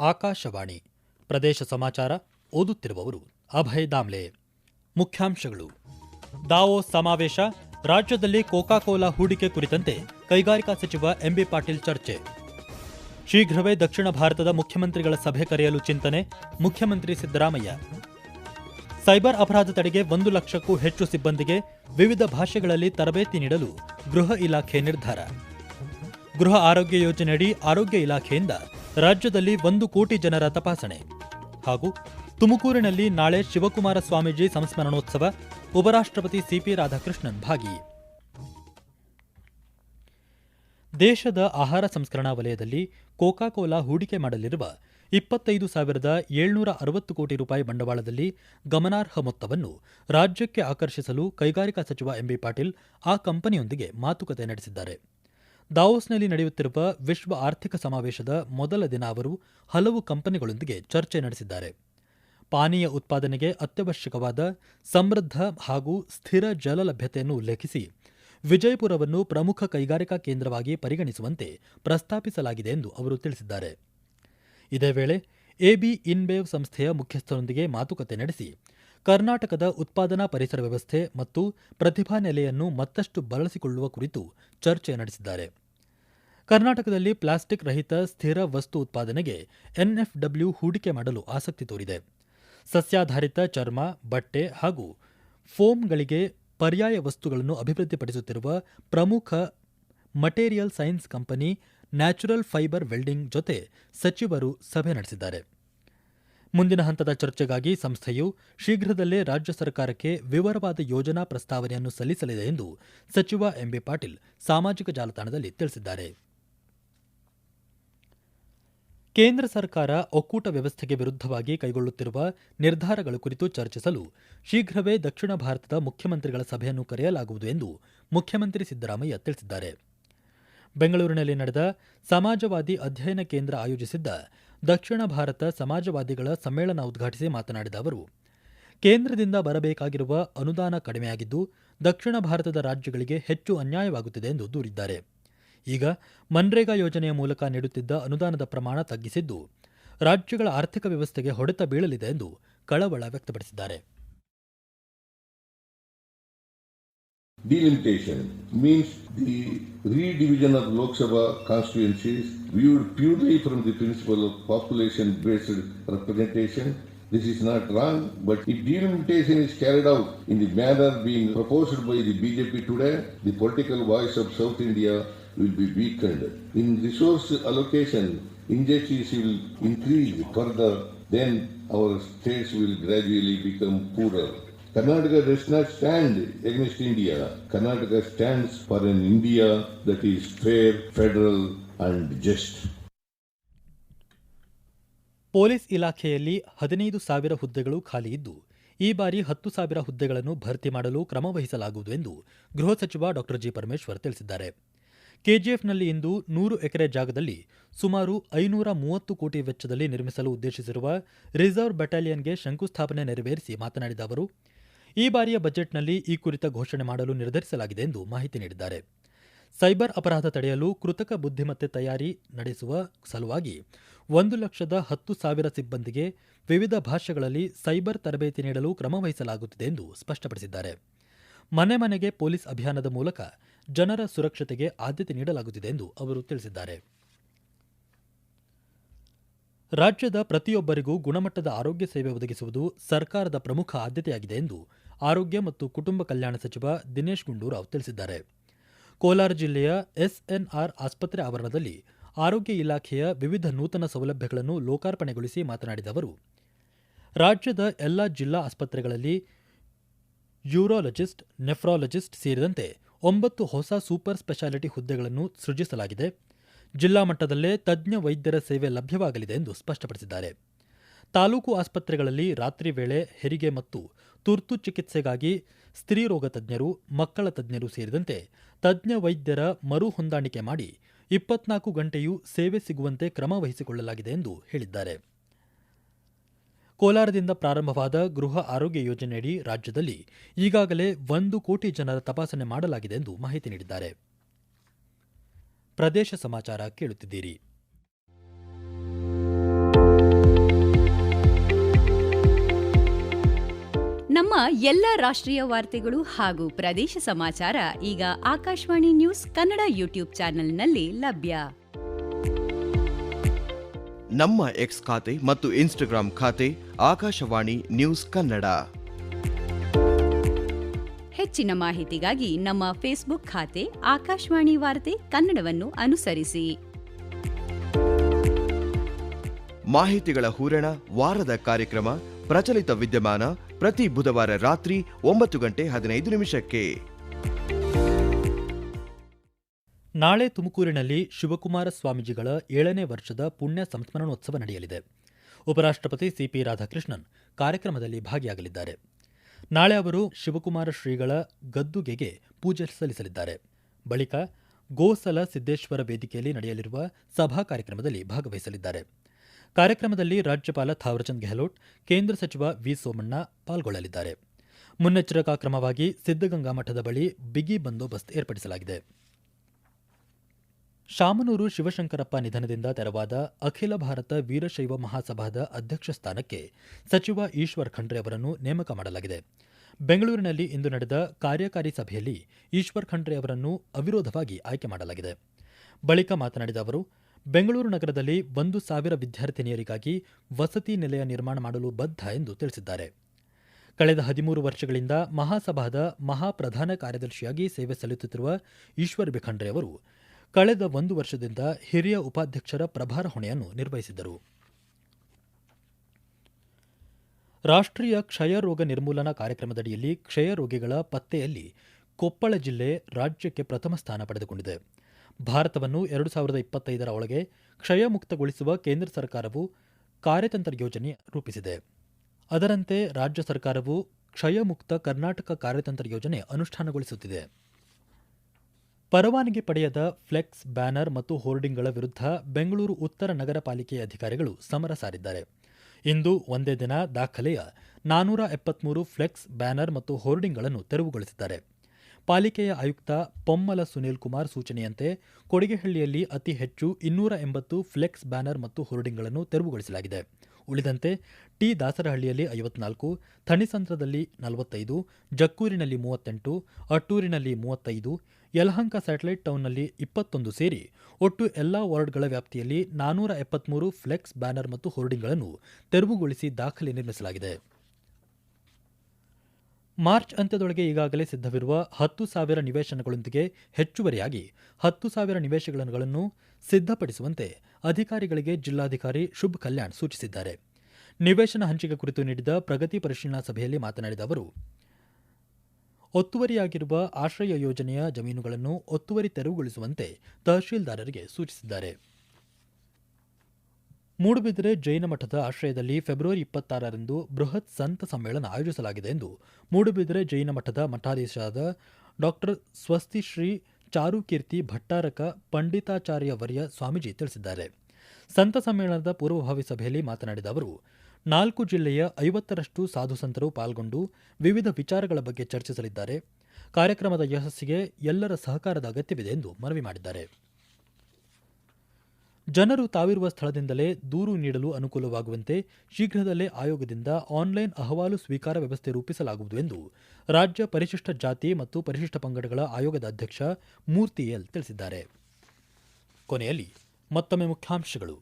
ಆಕಾಶವಾಣಿ. ಪ್ರದೇಶ ಸಮಾಚಾರ ಓದುತ್ತಿರುವವರು ಅಭಯ್ ದಾಮ್ಲೆ. ಮುಖ್ಯಾಂಶಗಳು. ದಾವೋ ಸಮಾವೇಶ, ರಾಜ್ಯದಲ್ಲಿ ಕೋಕಾ ಕೋಲಾ ಹೂಡಿಕೆ ಕುರಿತಂತೆ ಕೈಗಾರಿಕಾ ಸಚಿವ ಎಂಬಿ ಪಾಟೀಲ್ ಚರ್ಚೆ. ಶೀಘ್ರವೇ ದಕ್ಷಿಣ ಭಾರತದ ಮುಖ್ಯಮಂತ್ರಿಗಳ ಸಭೆ ಕರೆಯಲು ಚಿಂತನೆ, ಮುಖ್ಯಮಂತ್ರಿ ಸಿದ್ದರಾಮಯ್ಯ. ಸೈಬರ್ ಅಪರಾಧ ತಡೆಗೆ ಒಂದು ಲಕ್ಷಕ್ಕೂ ಹೆಚ್ಚು ಸಿಬ್ಬಂದಿಗೆ ವಿವಿಧ ಭಾಷೆಗಳಲ್ಲಿ ತರಬೇತಿ ನೀಡಲು ಗೃಹ ಇಲಾಖೆ ನಿರ್ಧಾರ. ಗೃಹ ಆರೋಗ್ಯ ಯೋಜನೆಯಡಿ ಆರೋಗ್ಯ ಇಲಾಖೆಯಿಂದ ರಾಜ್ಯದಲ್ಲಿ ಒಂದು ಕೋಟಿ ಜನರ ತಪಾಸಣೆ. ಹಾಗೂ ತುಮಕೂರಿನಲ್ಲಿ ನಾಳೆ ಶಿವಕುಮಾರ ಸ್ವಾಮೀಜಿ ಸಂಸ್ಮರಣೋತ್ಸವ, ಉಪರಾಷ್ಟ್ರಪತಿ ಸಿಪಿ ರಾಧಾಕೃಷ್ಣನ್ ಭಾಗಿ. ದೇಶದ ಆಹಾರ ಸಂಸ್ಕರಣಾ ವಲಯದಲ್ಲಿ ಕೋಕಾ ಕೋಲಾ ಹೂಡಿಕೆ ಮಾಡಲಿರುವ ಇಪ್ಪತ್ತೈದು ಸಾವಿರದ ಏಳ್ನೂರ ಅರವತ್ತು ಕೋಟಿ ರೂಪಾಯಿ ಬಂಡವಾಳದಲ್ಲಿ ಗಮನಾರ್ಹ ಮೊತ್ತವನ್ನು ರಾಜ್ಯಕ್ಕೆ ಆಕರ್ಷಿಸಲು ಕೈಗಾರಿಕಾ ಸಚಿವ ಎಂಬಿ ಪಾಟೀಲ್ ಆ ಕಂಪನಿಯೊಂದಿಗೆ ಮಾತುಕತೆ ನಡೆಸಿದ್ದಾರೆ. ದಾವೋಸ್ನಲ್ಲಿ ನಡೆಯುತ್ತಿರುವ ವಿಶ್ವ ಆರ್ಥಿಕ ಸಮಾವೇಶದ ಮೊದಲ ದಿನ ಅವರು ಹಲವು ಕಂಪನಿಗಳೊಂದಿಗೆ ಚರ್ಚೆ ನಡೆಸಿದ್ದಾರೆ. ಪಾನೀಯ ಉತ್ಪಾದನೆಗೆ ಅತ್ಯವಶ್ಯಕವಾದ ಸಮೃದ್ಧ ಹಾಗೂ ಸ್ಥಿರ ಜಲ ಲಭ್ಯತೆಯನ್ನು ಉಲ್ಲೇಖಿಸಿ ವಿಜಯಪುರವನ್ನು ಪ್ರಮುಖ ಕೈಗಾರಿಕಾ ಕೇಂದ್ರವಾಗಿ ಪರಿಗಣಿಸುವಂತೆ ಪ್ರಸ್ತಾಪಿಸಲಾಗಿದೆ ಎಂದು ಅವರು ತಿಳಿಸಿದ್ದಾರೆ. ಇದೇ ವೇಳೆ ಎಬಿ ಇನ್ಬೇವ್ ಸಂಸ್ಥೆಯ ಮುಖ್ಯಸ್ಥರೊಂದಿಗೆ ಮಾತುಕತೆ ನಡೆಸಿ ಕರ್ನಾಟಕದ ಉತ್ಪಾದನಾ ಪರಿಸರ ವ್ಯವಸ್ಥೆ ಮತ್ತು ಪ್ರತಿಭಾ ನೆಲೆಯನ್ನು ಮತ್ತಷ್ಟು ಬಳಸಿಕೊಳ್ಳುವ ಕುರಿತು ಚರ್ಚೆ ನಡೆಸಿದ್ದಾರೆ. ಕರ್ನಾಟಕದಲ್ಲಿ ಪ್ಲಾಸ್ಟಿಕ್ ರಹಿತ ಸ್ಥಿರ ವಸ್ತು ಉತ್ಪಾದನೆಗೆ ಎನ್ಎಫ್ಡಬ್ಲ್ಯೂ ಹೂಡಿಕೆ ಮಾಡಲು ಆಸಕ್ತಿ ತೋರಿದೆ. ಸಸ್ಯಾಧಾರಿತ ಚರ್ಮ, ಬಟ್ಟೆ ಹಾಗೂ ಫೋಮ್ಗಳಿಗೆ ಪರ್ಯಾಯ ವಸ್ತುಗಳನ್ನು ಅಭಿವೃದ್ಧಿಪಡಿಸುತ್ತಿರುವ ಪ್ರಮುಖ material science company natural fiber welding ಜೊತೆ ಸಚಿವರು ಸಭೆ ನಡೆಸಿದ್ದಾರೆ. ಮುಂದಿನ ಹಂತದ ಚರ್ಚೆಗಾಗಿ ಸಂಸ್ಥೆಯು ಶೀಘ್ರದಲ್ಲೇ ರಾಜ್ಯ ಸರ್ಕಾರಕ್ಕೆ ವಿವರವಾದ ಯೋಜನಾ ಪ್ರಸ್ತಾವನೆಯನ್ನು ಸಲ್ಲಿಸಲಿದೆ ಎಂದು ಸಚಿವ ಎಂಬಿ ಪಾಟೀಲ್ ಸಾಮಾಜಿಕ ಜಾಲತಾಣದಲ್ಲಿ ತಿಳಿಸಿದ್ದಾರೆ. ಕೇಂದ್ರ ಸರ್ಕಾರ ಒಕ್ಕೂಟ ವ್ಯವಸ್ಥೆಗೆ ವಿರುದ್ಧವಾಗಿ ಕೈಗೊಳ್ಳುತ್ತಿರುವ ನಿರ್ಧಾರಗಳ ಕುರಿತು ಚರ್ಚಿಸಲು ಶೀಘ್ರವೇ ದಕ್ಷಿಣ ಭಾರತದ ಮುಖ್ಯಮಂತ್ರಿಗಳ ಸಭೆಯನ್ನು ಕರೆಯಲಾಗುವುದು ಎಂದು ಮುಖ್ಯಮಂತ್ರಿ ಸಿದ್ದರಾಮಯ್ಯ ತಿಳಿಸಿದ್ದಾರೆ. ಬೆಂಗಳೂರಿನಲ್ಲಿ ನಡೆದ ಸಮಾಜವಾದಿ ಅಧ್ಯಯನ ಕೇಂದ್ರ ಆಯೋಜಿಸಿದ್ದ ದಕ್ಷಿಣ ಭಾರತ ಸಮಾಜವಾದಿಗಳ ಸಮ್ಮೇಳನ ಉದ್ಘಾಟಿಸಿ ಮಾತನಾಡಿದ ಅವರು, ಕೇಂದ್ರದಿಂದ ಬರಬೇಕಾಗಿರುವ ಅನುದಾನ ಕಡಿಮೆಯಾಗಿದ್ದು ದಕ್ಷಿಣ ಭಾರತದ ರಾಜ್ಯಗಳಿಗೆ ಹೆಚ್ಚು ಅನ್ಯಾಯವಾಗುತ್ತಿದೆ ಎಂದು ದೂರಿದ್ದಾರೆ. ಈಗ ಮನ್ರೇಗಾ ಯೋಜನೆಯ ಮೂಲಕ ನೀಡುತ್ತಿದ್ದ ಅನುದಾನದ ಪ್ರಮಾಣ ತಗ್ಗಿಸಿದ್ದು ರಾಜ್ಯಗಳ ಆರ್ಥಿಕ ವ್ಯವಸ್ಥೆಗೆ ಹೊಡೆತ ಬೀಳಲಿದೆ ಎಂದು ಕಳವಳ ವ್ಯಕ್ತಪಡಿಸಿದ್ದಾರೆ Delimitation means the redivision of Lok Sabha constituencies viewed purely from the principle of population-based representation. This is not wrong, but if delimitation is carried out in the manner being proposed by the BJP today, the political voice of South India will be weakened. In resource allocation, injustice will increase further, then our states will gradually become poorer. Karnataka does not stand against India. Karnataka stands for an India that is fair, federal, and just. Police ಇಲಾಖೆಯಲ್ಲಿ ಹದಿನೈದು ಸಾವಿರ ಹುದ್ದೆಗಳು ಖಾಲಿ ಇದ್ದು ಈ ಬಾರಿ ಹತ್ತು ಸಾವಿರ ಹುದ್ದೆಗಳನ್ನು ಭರ್ತಿ ಮಾಡಲು ಕ್ರಮ ವಹಿಸಲಾಗುವುದು ಎಂದು ಗೃಹ ಸಚಿವ ಡಾ ಜಿ ಪರಮೇಶ್ವರ್ ತಿಳಿಸಿದ್ದಾರೆ ಕೆಜಿಎಫ್ನಲ್ಲಿ ಇಂದು ನೂರು ಎಕರೆ ಜಾಗದಲ್ಲಿ ಸುಮಾರು ಐನೂರ ಮೂವತ್ತು ಕೋಟಿ ವೆಚ್ಚದಲ್ಲಿ ನಿರ್ಮಿಸಲು ಉದ್ದೇಶಿಸಿರುವ ರಿಸರ್ವ್ ಬೆಟಾಲಿಯನ್ಗೆ ಶಂಕುಸ್ಥಾಪನೆ ನೆರವೇರಿಸಿ ಮಾತನಾಡಿದ ಅವರು, ಈ ಬಾರಿಯ ಬಜೆಟ್ನಲ್ಲಿ ಈ ಕುರಿತ ಘೋಷಣೆ ಮಾಡಲು ನಿರ್ಧರಿಸಲಾಗಿದೆ ಎಂದು ಮಾಹಿತಿ ನೀಡಿದ್ದಾರೆ. ಸೈಬರ್ ಅಪರಾಧ ತಡೆಯಲು ಕೃತಕ ಬುದ್ಧಿಮತ್ತೆ ತಯಾರಿ ನಡೆಸುವ ಸಲುವಾಗಿ ಒಂದು ಲಕ್ಷದ ಹತ್ತು ಸಾವಿರ ಸಿಬ್ಬಂದಿಗೆ ವಿವಿಧ ಭಾಷೆಗಳಲ್ಲಿ ಸೈಬರ್ ತರಬೇತಿ ನೀಡಲು ಕ್ರಮವಹಿಸಲಾಗುತ್ತಿದೆ ಎಂದು ಸ್ಪಷ್ಟಪಡಿಸಿದ್ದಾರೆ. ಮನೆ ಮನೆಗೆ ಪೊಲೀಸ್ ಅಭಿಯಾನದ ಮೂಲಕ ಜನರ ಸುರಕ್ಷತೆಗೆ ಆದ್ಯತೆ ನೀಡಲಾಗುತ್ತಿದೆ ಎಂದು ಅವರು ತಿಳಿಸಿದ್ದಾರೆ. ರಾಜ್ಯದ ಪ್ರತಿಯೊಬ್ಬರಿಗೂ ಗುಣಮಟ್ಟದ ಆರೋಗ್ಯ ಸೇವೆ ಒದಗಿಸುವುದು ಸರ್ಕಾರದ ಪ್ರಮುಖ ಆದ್ಯತೆಯಾಗಿದೆ ಎಂದು ಆರೋಗ್ಯ ಮತ್ತು ಕುಟುಂಬ ಕಲ್ಯಾಣ ಸಚಿವ ದಿನೇಶ್ ಗುಂಡೂರಾವ್ ತಿಳಿಸಿದ್ದಾರೆ. ಕೋಲಾರ ಜಿಲ್ಲೆಯ ಎಸ್ಎನ್ಆರ್ ಆಸ್ಪತ್ರೆ ಆವರಣದಲ್ಲಿ ಆರೋಗ್ಯ ಇಲಾಖೆಯ ವಿವಿಧ ನೂತನ ಸೌಲಭ್ಯಗಳನ್ನು ಲೋಕಾರ್ಪಣೆಗೊಳಿಸಿ ಮಾತನಾಡಿದ ಅವರು, ರಾಜ್ಯದ ಎಲ್ಲ ಜಿಲ್ಲಾ ಆಸ್ಪತ್ರೆಗಳಲ್ಲಿ ಯೂರಾಲಜಿಸ್ಟ್, ನೆಫ್ರಾಲಜಿಸ್ಟ್ ಸೇರಿದಂತೆ ಒಂಬತ್ತು ಹೊಸ ಸೂಪರ್ ಸ್ಪೆಷಾಲಿಟಿ ಹುದ್ದೆಗಳನ್ನು ಸೃಜಿಸಲಾಗಿದೆ. ಜಿಲ್ಲಾ ಮಟ್ಟದಲ್ಲೇ ತಜ್ಞ ವೈದ್ಯರ ಸೇವೆ ಲಭ್ಯವಾಗಲಿದೆ ಎಂದು ಸ್ಪಷ್ಟಪಡಿಸಿದ್ದಾರೆ. ತಾಲೂಕು ಆಸ್ಪತ್ರೆಗಳಲ್ಲಿ ರಾತ್ರಿ ವೇಳೆ ಹೆರಿಗೆ ಮತ್ತು ತುರ್ತು ಚಿಕಿತ್ಸೆಗಾಗಿ ಸ್ತ್ರೀರೋಗ ತಜ್ಞರು, ಮಕ್ಕಳ ತಜ್ಞರು ಸೇರಿದಂತೆ ತಜ್ಞ ವೈದ್ಯರ ಮರು ಹೊಂದಾಣಿಕೆ ಮಾಡಿ ಇಪ್ಪತ್ನಾಲ್ಕು ಗಂಟೆಯೂ ಸೇವೆ ಸಿಗುವಂತೆ ಕ್ರಮ ವಹಿಸಿಕೊಳ್ಳಲಾಗಿದೆ ಎಂದು ಹೇಳಿದ್ದಾರೆ. ಕೋಲಾರದಿಂದ ಪ್ರಾರಂಭವಾದ ಗೃಹ ಆರೋಗ್ಯ ಯೋಜನೆಯಡಿ ರಾಜ್ಯದಲ್ಲಿ ಈಗಾಗಲೇ ಒಂದು ಕೋಟಿ ಜನರ ತಪಾಸಣೆ ಮಾಡಲಾಗಿದೆ ಎಂದು ಮಾಹಿತಿ ನೀಡಿದ್ದಾರೆ. ಪ್ರದೇಶ ಸಮಾಚಾರ ಕೇಳುತ್ತಿದ್ದೀರಿ. ನಮ್ಮ ಎಲ್ಲ ರಾಷ್ಟ್ರೀಯ ವಾರ್ತೆಗಳು ಹಾಗೂ ಪ್ರದೇಶ ಸಮಾಚಾರ ಈಗ ಆಕಾಶವಾಣಿ ನ್ಯೂಸ್ ಕನ್ನಡ ಯೂಟ್ಯೂಬ್ ಚಾನೆಲ್ನಲ್ಲಿ ಲಭ್ಯ. ನಮ್ಮ ಎಕ್ಸ್ ಖಾತೆ ಮತ್ತು ಇನ್ಸ್ಟಾಗ್ರಾಂ ಖಾತೆ ಆಕಾಶವಾಣಿ ನ್ಯೂಸ್ ಕನ್ನಡ. ಹೆಚ್ಚಿನ ಮಾಹಿತಿಗಾಗಿ ನಮ್ಮ ಫೇಸ್ಬುಕ್ ಖಾತೆ ಆಕಾಶವಾಣಿ ವಾರ್ತೆ ಕನ್ನಡವನ್ನು ಅನುಸರಿಸಿ. ಮಾಹಿತಿಗಳ ಹೂರಣ ವಾರದ ಕಾರ್ಯಕ್ರಮ ಪ್ರಚಲಿತ ವಿದ್ಯಮಾನ ಪ್ರತಿ ಬುಧವಾರ ರಾತ್ರಿ ಒಂಬತ್ತು ಗಂಟೆ ಹದಿನೈದು ನಿಮಿಷಕ್ಕೆ. ನಾಳೆ ತುಮಕೂರಿನಲ್ಲಿ ಶಿವಕುಮಾರ ಸ್ವಾಮೀಜಿಗಳ ಏಳನೇ ವರ್ಷದ ಪುಣ್ಯ ಸಂಸ್ಮರಣೋತ್ಸವ ನಡೆಯಲಿದೆ. ಉಪರಾಷ್ಟ್ರಪತಿ ಸಿಪಿ ರಾಧಾಕೃಷ್ಣನ್ ಕಾರ್ಯಕ್ರಮದಲ್ಲಿ ಭಾಗಿಯಾಗಲಿದ್ದಾರೆ. ನಾಳೆ ಅವರು ಶಿವಕುಮಾರ ಶ್ರೀಗಳ ಗದ್ದುಗೆಗೆ ಪೂಜೆ ಸಲ್ಲಿಸಲಿದ್ದಾರೆ. ಬಳಿಕ ಗೋಸಲ ಸಿದ್ದೇಶ್ವರ ವೇದಿಕೆಯಲ್ಲಿ ನಡೆಯಲಿರುವ ಸಭಾ ಕಾರ್ಯಕ್ರಮದಲ್ಲಿ ಭಾಗವಹಿಸಲಿದ್ದಾರೆ. ಕಾರ್ಯಕ್ರಮದಲ್ಲಿ ರಾಜ್ಯಪಾಲ ಥಾವರ್ಚಂದ್ ಗೆಹ್ಲೋಟ್, ಕೇಂದ್ರ ಸಚಿವ ವಿ ಸೋಮಣ್ಣ ಪಾಲ್ಗೊಳ್ಳಲಿದ್ದಾರೆ. ಮುನ್ನೆಚ್ಚರಿಕಾ ಕ್ರಮವಾಗಿ ಸಿದ್ದಗಂಗಾ ಮಠದ ಬಳಿ ಬಿಗಿ ಬಂದೋಬಸ್ತ್ ಏರ್ಪಡಿಸಲಾಗಿದೆ. ಶಾಮನೂರು ಶಿವಶಂಕರಪ್ಪ ನಿಧನದಿಂದ ತೆರವಾದ ಅಖಿಲ ಭಾರತ ವೀರಶೈವ ಮಹಾಸಭಾದ ಅಧ್ಯಕ್ಷ ಸ್ಥಾನಕ್ಕೆ ಸಚಿವ ಈಶ್ವರ್ ಖಂಡ್ರೆ ಅವರನ್ನು ನೇಮಕ ಮಾಡಲಾಗಿದೆ. ಬೆಂಗಳೂರಿನಲ್ಲಿ ಇಂದು ನಡೆದ ಕಾರ್ಯಕಾರಿ ಸಭೆಯಲ್ಲಿ ಈಶ್ವರ್ ಖಂಡ್ರೆ ಅವರನ್ನು ಅವಿರೋಧವಾಗಿ ಆಯ್ಕೆ ಮಾಡಲಾಗಿದೆ. ಬಳಿಕ ಮಾತನಾಡಿದ ಅವರು, ಬೆಂಗಳೂರು ನಗರದಲ್ಲಿ ಒಂದು ಸಾವಿರ ವಿದ್ಯಾರ್ಥಿನಿಯರಿಗಾಗಿ ವಸತಿ ನಿಲಯ ನಿರ್ಮಾಣ ಮಾಡಲು ಬದ್ಧ ಎಂದು ತಿಳಿಸಿದ್ದಾರೆ. ಕಳೆದ ಹದಿಮೂರು ವರ್ಷಗಳಿಂದ ಮಹಾಸಭಾದ ಮಹಾಪ್ರಧಾನ ಕಾರ್ಯದರ್ಶಿಯಾಗಿ ಸೇವೆ ಸಲ್ಲಿಸುತ್ತಿರುವ ಈಶ್ವರ್ ಖಂಡ್ರೆ ಅವರು ಕಳೆದ ಒಂದು ವರ್ಷದಿಂದ ಹಿರಿಯ ಉಪಾಧ್ಯಕ್ಷರ ಪ್ರಭಾರ ಹೊಣೆಯನ್ನು ನಿರ್ವಹಿಸಿದ್ದರು. ರಾಷ್ಟ್ರೀಯ ಕ್ಷಯ ರೋಗ ನಿರ್ಮೂಲನಾ ಕಾರ್ಯಕ್ರಮದಡಿಯಲ್ಲಿ ಕ್ಷಯ ರೋಗಿಗಳ ಪತ್ತೆಯಲ್ಲಿ ಕೊಪ್ಪಳ ಜಿಲ್ಲೆ ರಾಜ್ಯಕ್ಕೆ ಪ್ರಥಮ ಸ್ಥಾನ ಪಡೆದುಕೊಂಡಿದೆ. ಭಾರತವನ್ನು ಎರಡು ಸಾವಿರದ ಇಪ್ಪತ್ತೈದರ ಒಳಗೆ ಕ್ಷಯ ಮುಕ್ತಗೊಳಿಸುವ ಕೇಂದ್ರ ಸರ್ಕಾರವು ಕಾರ್ಯತಂತ್ರ ಯೋಜನೆ ರೂಪಿಸಿದೆ. ಅದರಂತೆ ರಾಜ್ಯ ಸರ್ಕಾರವು ಕ್ಷಯಮುಕ್ತ ಕರ್ನಾಟಕ ಕಾರ್ಯತಂತ್ರ ಯೋಜನೆ ಅನುಷ್ಠಾನಗೊಳಿಸುತ್ತಿದೆ. ಪರವಾನಗಿ ಪಡೆಯದ ಫ್ಲೆಕ್ಸ್ ಬ್ಯಾನರ್ ಮತ್ತು ಹೋರ್ಡಿಂಗ್ಗಳ ವಿರುದ್ಧ ಬೆಂಗಳೂರು ಉತ್ತರ ನಗರ ಪಾಲಿಕೆ ಅಧಿಕಾರಿಗಳು ಸಮರ ಸಾರಿದ್ದಾರೆ. ಇಂದು ಒಂದೇ ದಿನ ದಾಖಲೆಯ ನಾನೂರ ಎಪ್ಪತ್ಮೂರು ಫ್ಲೆಕ್ಸ್ ಬ್ಯಾನರ್ ಮತ್ತು ಹೋರ್ಡಿಂಗ್ಗಳನ್ನು ತೆರವುಗೊಳಿಸಿದ್ದಾರೆ. ಪಾಲಿಕೆಯ ಆಯುಕ್ತ ಪೊಮ್ಮಲ ಸುನೀಲ್ ಕುಮಾರ್ ಸೂಚನೆಯಂತೆ ಕೊಡಿಗೆಹಳ್ಳಿಯಲ್ಲಿ ಅತಿ ಹೆಚ್ಚು ಇನ್ನೂರ ಎಂಬತ್ತು ಫ್ಲೆಕ್ಸ್ ಬ್ಯಾನರ್ ಮತ್ತು ಹೋರ್ಡಿಂಗ್ಗಳನ್ನು ತೆರವುಗೊಳಿಸಲಾಗಿದೆ. ಉಳಿದಂತೆ ಟಿ ದಾಸರಹಳ್ಳಿಯಲ್ಲಿ ಐವತ್ನಾಲ್ಕು ಥಣಿಸಂತ್ರದಲ್ಲಿ ನಲವತ್ತೈದು, ಜಕ್ಕೂರಿನಲ್ಲಿ ಮೂವತ್ತೆಂಟು, ಅಟ್ಟೂರಿನಲ್ಲಿ ಮೂವತ್ತೈದು ಯಲಹಂಕ ಸ್ಯಾಟಲೈಟ್ ಟೌನ್ನಲ್ಲಿ ಇಪ್ಪತ್ತೊಂದು ಸೇರಿ ಒಟ್ಟು ಎಲ್ಲಾ ವಾರ್ಡ್ಗಳ ವ್ಯಾಪ್ತಿಯಲ್ಲಿ ನಾನೂರ ಎಪ್ಪತ್ಮೂರು ಫ್ಲೆಕ್ಸ್ ಬ್ಯಾನರ್ ಮತ್ತು ಹೋರ್ಡಿಂಗ್ಗಳನ್ನು ತೆರವುಗೊಳಿಸಿ ದಾಖಲೆ ನಿರ್ಮಿಸಲಾಗಿದೆ. ಮಾರ್ಚ್ ಅಂತ್ಯದೊಳಗೆ ಈಗಾಗಲೇ ಸಿದ್ಧವಿರುವ ಹತ್ತು ಸಾವಿರ ನಿವೇಶನಗಳೊಂದಿಗೆ ಹೆಚ್ಚುವರಿಯಾಗಿ ಹತ್ತು ಸಾವಿರ ನಿವೇಶನಗಳನ್ನು ಸಿದ್ಧಪಡಿಸುವಂತೆ ಅಧಿಕಾರಿಗಳಿಗೆ ಜಿಲ್ಲಾಧಿಕಾರಿ ಶುಭ್ ಕಲ್ಯಾಣ್ ಸೂಚಿಸಿದ್ದಾರೆ. ನಿವೇಶನ ಹಂಚಿಕೆ ಕುರಿತು ನೀಡಿದ ಪ್ರಗತಿ ಪರಿಶೀಲನಾ ಸಭೆಯಲ್ಲಿ ಮಾತನಾಡಿದ ಅವರು ಒತ್ತುವರಿಯಾಗಿರುವ ಆಶ್ರಯ ಯೋಜನೆಯ ಜಮೀನುಗಳನ್ನು ಒತ್ತುವರಿ ತೆರವುಗೊಳಿಸುವಂತೆ ತಹಶೀಲ್ದಾರರಿಗೆ ಸೂಚಿಸಿದ್ದಾರೆ. ಮೂಡುಬಿದಿರೆ ಜೈನ ಮಠದ ಆಶ್ರಯದಲ್ಲಿ ಫೆಬ್ರವರಿ ಇಪ್ಪತ್ತಾರರಂದು ಬೃಹತ್ ಸಂತ ಸಮ್ಮೇಳನ ಆಯೋಜಿಸಲಾಗಿದೆ ಎಂದು ಮೂಡುಬಿದಿರೆ ಜೈನ ಮಠದ ಮಠಾಧೀಶರಾದ ಡಾಕ್ಟರ್ ಸ್ವಸ್ತಿಶ್ರೀ ಚಾರುಕೀರ್ತಿ ಭಟ್ಟಾರಕ ಪಂಡಿತಾಚಾರ್ಯ ವರ್ಯ ಸ್ವಾಮೀಜಿ ತಿಳಿಸಿದ್ದಾರೆ. ಸಂತ ಸಮ್ಮೇಳನದ ಪೂರ್ವಭಾವಿ ಸಭೆಯಲ್ಲಿ ಮಾತನಾಡಿದ ಅವರು ನಾಲ್ಕು ಜಿಲ್ಲೆಯ ಐವತ್ತರಷ್ಟು ಸಾಧುಸಂತರು ಪಾಲ್ಗೊಂಡು ವಿವಿಧ ವಿಚಾರಗಳ ಬಗ್ಗೆ ಚರ್ಚಿಸಲಿದ್ದಾರೆ. ಕಾರ್ಯಕ್ರಮದ ಯಶಸ್ಸಿಗೆ ಎಲ್ಲರ ಸಹಕಾರದ ಅಗತ್ಯವಿದೆ ಎಂದು ಮನವಿ ಮಾಡಿದ್ದಾರೆ. ಜನರು ತಾವಿರುವ ಸ್ಥಳದಿಂದಲೇ ದೂರು ನೀಡಲು ಅನುಕೂಲವಾಗುವಂತೆ ಶೀಘ್ರದಲ್ಲೇ ಆಯೋಗದಿಂದ ಆನ್ಲೈನ್ ಅಹವಾಲು ಸ್ವೀಕಾರ ವ್ಯವಸ್ಥೆ ರೂಪಿಸಲಾಗುವುದು ಎಂದು ರಾಜ್ಯ ಪರಿಶಿಷ್ಟ ಜಾತಿ ಮತ್ತು ಪರಿಶಿಷ್ಟ ಪಂಗಡಗಳ ಆಯೋಗದ ಅಧ್ಯಕ್ಷ ಮೂರ್ತಿ ಎಲ್ ತಿಳಿಸಿದ್ದಾರೆ. ಕೊನೆಯಲ್ಲಿ ಮತ್ತೊಮ್ಮೆ ಮುಖ್ಯಾಂಶಗಳು.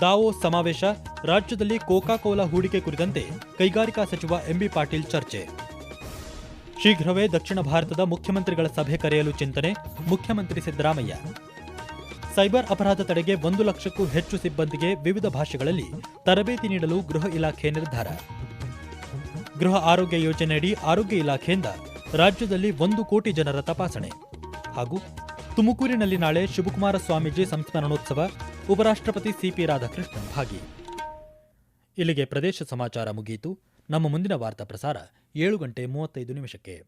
ದಾವೋ ಸಮಾವೇಶ, ರಾಜ್ಯದಲ್ಲಿ ಕೋಕಾ ಕೋಲಾ ಹೂಡಿಕೆ ಕುರಿತಂತೆ ಕೈಗಾರಿಕಾ ಸಚಿವ ಎಂಬಿ ಪಾಟೀಲ್ ಚರ್ಚೆ. ಶೀಘ್ರವೇ ದಕ್ಷಿಣ ಭಾರತದ ಮುಖ್ಯಮಂತ್ರಿಗಳ ಸಭೆ ಕರೆಯಲು ಚಿಂತನೆ, ಮುಖ್ಯಮಂತ್ರಿ ಸಿದ್ದರಾಮಯ್ಯ. ಸೈಬರ್ ಅಪರಾಧ ತಡೆಗೆ ಒಂದು ಲಕ್ಷಕ್ಕೂ ಹೆಚ್ಚು ಸಿಬ್ಬಂದಿಗೆ ವಿವಿಧ ಭಾಷೆಗಳಲ್ಲಿ ತರಬೇತಿ ನೀಡಲು ಗೃಹ ಇಲಾಖೆ ನಿರ್ಧಾರ. ಗೃಹ ಆರೋಗ್ಯ ಯೋಜನೆಯಡಿ ಆರೋಗ್ಯ ಇಲಾಖೆಯಿಂದ ರಾಜ್ಯದಲ್ಲಿ ಒಂದು ಕೋಟಿ ಜನರ ತಪಾಸಣೆ. ಹಾಗೂ ತುಮಕೂರಿನಲ್ಲಿ ನಾಳೆ ಶಿವಕುಮಾರ ಸ್ವಾಮೀಜಿ ಸಂಸ್ಮರಣೋತ್ಸವ ಉಪರಾಷ್ಟ್ರಪತಿ ಸಿಪಿ ರಾಧಾಕೃಷ್ಣನ್ ಭಾಗಿ. ಇಲ್ಲಿಗೆ ಪ್ರದೇಶ ಸಮಾಚಾರ ಮುಗಿಯಿತು. ನಮ್ಮ ಮುಂದಿನ ವಾರ್ತಾ ಪ್ರಸಾರ ಏಳು ಗಂಟೆ ಮೂವತ್ತೈದು ನಿಮಿಷಕ್ಕೆ.